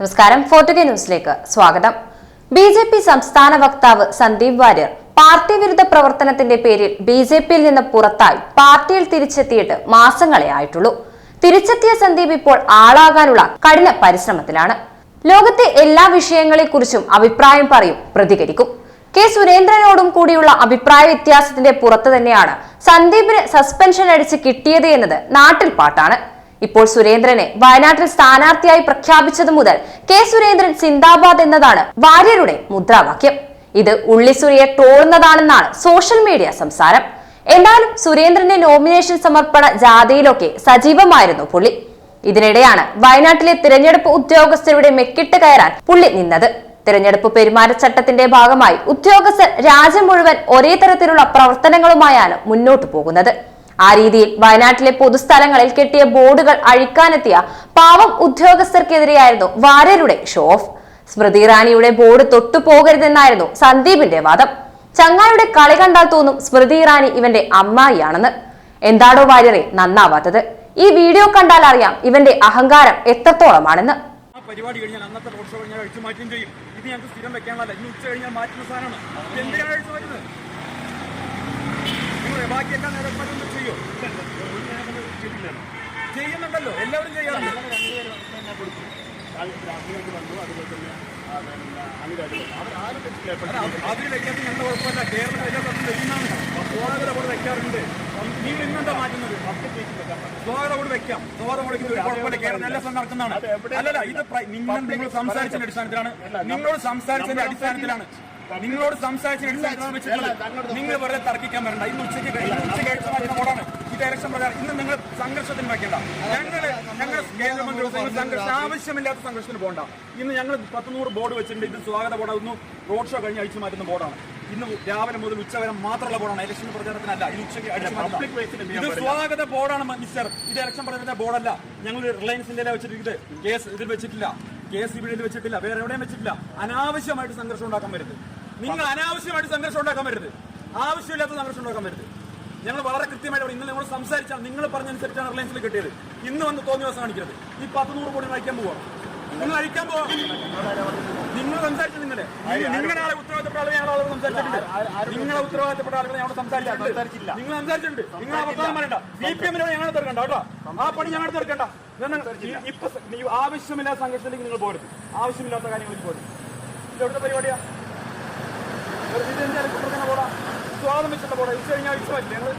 നമസ്കാരം. ഫോർട്ടുഗേ ന്യൂസിലേക്ക് സ്വാഗതം. ബി ജെ പി സംസ്ഥാന വക്താവ് സന്ദീപ് വാര്യർ പാർട്ടി വിരുദ്ധ പ്രവർത്തനത്തിന്റെ പേരിൽ ബി ജെ പിയിൽ നിന്ന് പുറത്തായി പാർട്ടിയിൽ തിരിച്ചെത്തിയിട്ട് മാസങ്ങളെ ആയിട്ടുള്ളൂ. തിരിച്ചെത്തിയ സന്ദീപ് ഇപ്പോൾ ആളാകാനുള്ള കഠിന പരിശ്രമത്തിലാണ്. ലോകത്തെ എല്ലാ വിഷയങ്ങളെക്കുറിച്ചും അഭിപ്രായം പറയും പ്രതികരിക്കും. കെ സുരേന്ദ്രനോടും കൂടിയുള്ള അഭിപ്രായ വ്യത്യാസത്തിന്റെ പുറത്ത് തന്നെയാണ് സന്ദീപിന് സസ്പെൻഷൻ അടിച്ച് കിട്ടിയത് എന്നത് നാട്ടിൽ പാട്ടാണ്. ഇപ്പോൾ സുരേന്ദ്രനെ വയനാട്ടിൽ സ്ഥാനാർത്ഥിയായി പ്രഖ്യാപിച്ചതു മുതൽ കെ സുരേന്ദ്രൻ സിന്ദാബാദ് എന്നതാണ് വാര്യരുടെ മുദ്രാവാക്യം. ഇത് ഉള്ളിസുരിയെ ട്രോളുന്നതാണെന്നാണ് സോഷ്യൽ മീഡിയ സംസാരം. എന്നാലും സുരേന്ദ്രന്റെ നോമിനേഷൻ സമർപ്പണ ജാഥയിലൊക്കെ സജീവമായിരുന്നു പുള്ളി. ഇതിനിടെയാണ് വയനാട്ടിലെ തിരഞ്ഞെടുപ്പ് ഉദ്യോഗസ്ഥരുടെ മെക്കിട്ട് കയറാൻ പുള്ളി നിന്നത്. തിരഞ്ഞെടുപ്പ് പെരുമാറ്റച്ചട്ടത്തിന്റെ ഭാഗമായി ഉദ്യോഗസ്ഥർ രാജ്യം മുഴുവൻ ഒരേ തരത്തിലുള്ള പ്രവർത്തനങ്ങളുമായാണ് മുന്നോട്ടു പോകുന്നത്. ആ രീതിയിൽ വയനാട്ടിലെ പൊതുസ്ഥലങ്ങളിൽ കെട്ടിയ ബോർഡുകൾ അഴിക്കാനെത്തിയ പാവം ഉദ്യോഗസ്ഥർക്കെതിരെയായിരുന്നു വാര്യരുടെ ഷോ ഓഫ് സ്മൃതി ഇറാനിയുടെ ബോർഡ് തൊട്ടു പോകരുതെന്നായിരുന്നു സന്ദീപിന്റെ വാദം. ചങ്ങായുടെ കളി കണ്ടാൽ തോന്നും സ്മൃതി ഇറാനി ഇവന്റെ അമ്മായിയാണെന്ന്. എന്താണോ വാര്യറെ നന്നാവാത്തത്. ഈ വീഡിയോ കണ്ടാൽ അറിയാം ഇവന്റെ അഹങ്കാരം എത്രത്തോളമാണെന്ന്. പരിപാടി കഴിഞ്ഞാൽ അന്നത്തെ റോഡ് ഷോ കഴിഞ്ഞാൽ അഴിച്ചു മാറ്റുകയും ചെയ്യും. ഇത് ഞങ്ങൾക്ക് സ്ഥിരം വെക്കാനല്ല ഇന്ന് ഉച്ച കഴിഞ്ഞാൽ മാറ്റുന്ന സാധനമാണ്. എന്തിനാണ് അഴിച്ചു മാറ്റുന്നത്? നിങ്ങൾ എല്ലാവരും ചെയ്യാറുണ്ട് അല്ല, അത് അതിൽ വെക്കാത്ത ഞങ്ങളുടെ കുഴപ്പമില്ല. കേരളം എല്ലാ സ്ഥലത്തും ചെയ്യുന്നതാണ് സ്വാഗത ബോർഡ് വെക്കാറുണ്ട്. നീ ഇന്നെന്താ മാറ്റുന്നത്? സ്വാഗത ബോർഡ് വെക്കാം. സ്വാഗത കുഴപ്പമില്ല. കേരളം എല്ലാ സ്ഥലം നടക്കുന്നതാണ് അല്ലല്ല ഇത് നിങ്ങൾ നിങ്ങൾ സംസാരിച്ചതിന്റെ അടിസ്ഥാനത്തിലാണ്. നിങ്ങളോട് സംസാരിച്ചതിന്റെ അടിസ്ഥാനത്തിലാണ്. നിങ്ങളോട് സംസാരിച്ചതിന്റെ അടിസ്ഥാനത്തിലാണ് വെച്ചിട്ടുള്ളത് നിങ്ങൾ വെറുതെ തർക്കിക്കാൻ വരണ്ട. ഇന്ന് ഉച്ചയ്ക്ക് ഉച്ചയ്ക്ക് ബോർഡാണ് ഈ ഡയറക്ഷൻ പ്രകാരം ഇന്ന് നിങ്ങൾ സംഘർഷത്തിന് വയ്ക്കേണ്ട ഞങ്ങൾ ഞങ്ങൾ കേന്ദ്രമന്ത്രി സംഘർഷം ആവശ്യമില്ലാത്ത സംഘർഷത്തിന് പോകണ്ട. ഇന്ന് ഞങ്ങൾ പത്ത് നൂറ് ബോർഡ് വെച്ചിട്ടുണ്ട്. ഇത് സ്വാഗത ബോർഡ് റോഡ് ഷോ കഴിഞ്ഞ് അഴിച്ചു മാറ്റുന്ന ബോർഡാണ് ഇന്ന് രാവിലെ മുതൽ ഉച്ചവരെ മാത്രമുള്ള ബോർഡാണ് ഇലക്ഷൻ പ്രചാരണത്തിനല്ല ഇത് ഉച്ചയ്ക്ക് ഇത് സ്വാഗത ബോർഡാണ് മിസ്റ്റർ ഇത് ഇലക്ഷൻ പ്രചാരണത്തിന്റെ ബോർഡല്ല ഞങ്ങൾ റിലയൻസിന്റെ വെച്ചിട്ട് കേസ് ഇതിൽ വെച്ചിട്ടില്ല. കേസ് ഇവിടെ വെച്ചിട്ടില്ല. വേറെ എവിടെയും വെച്ചിട്ടില്ല. അനാവശ്യമായിട്ട് സംഘർഷം ഉണ്ടാക്കാൻ വരുത് നിങ്ങൾ അനാവശ്യമായിട്ട് സംഘർഷം ഉണ്ടാക്കാൻ വരുത് ആവശ്യമില്ലാത്ത സംഘർഷം ഉണ്ടാക്കാൻ വരരുത് ഞങ്ങൾ വളരെ കൃത്യമായിട്ട് പറയും. ഇന്നലെ നമ്മൾ സംസാരിച്ചാൽ നിങ്ങൾ പറഞ്ഞ അനുസരിച്ചാണ് റിലയൻസിൽ കിട്ടിയത്. ഇന്ന് വന്ന് തോന്നിയ ദിവസം കാണിക്കരുത്. ഈ പത്ത് നൂറ് കോടി അയക്കാൻ പോവാം. നിങ്ങൾ അയക്കാൻ പോവാം. നിങ്ങൾ സംസാരിച്ചു നിങ്ങളെ നിങ്ങളുടെ ആളെ ഉത്തരവാദിത്തപ്പെട്ട ആളുകൾ ഞങ്ങൾ ആളുകൾ സംസാരിച്ചിട്ടുണ്ട്. നിങ്ങളെ ഉത്തരവാദിത്തപ്പെട്ട ആളുകൾ ഞങ്ങൾ സംസാരിച്ചിട്ടുണ്ട്. നിങ്ങൾ സംസാരിച്ചിട്ടുണ്ട്. നിങ്ങൾ അവസാനം പറയണ്ട. ബി പി എമ്മിനോട് ഞങ്ങൾ തീർക്കണ്ട കേട്ടോ. ആ പണി ഞങ്ങൾ തീർക്കണ്ട ഇപ്പൊ ആവശ്യമില്ലാത്ത സംഘർഷത്തിലേക്ക് നിങ്ങൾ പോരുത് ആവശ്യമില്ലാത്ത കാര്യങ്ങളിൽ പോരുത് ഇത് എവിടുത്തെ പരിപാടിയാ? ഇത് പോടാ വെച്ചിട്ടുള്ള പോടാ ഉച്ച കഴിഞ്ഞാൽ ഉച്ച പറ്റില്ല ഞങ്ങൾ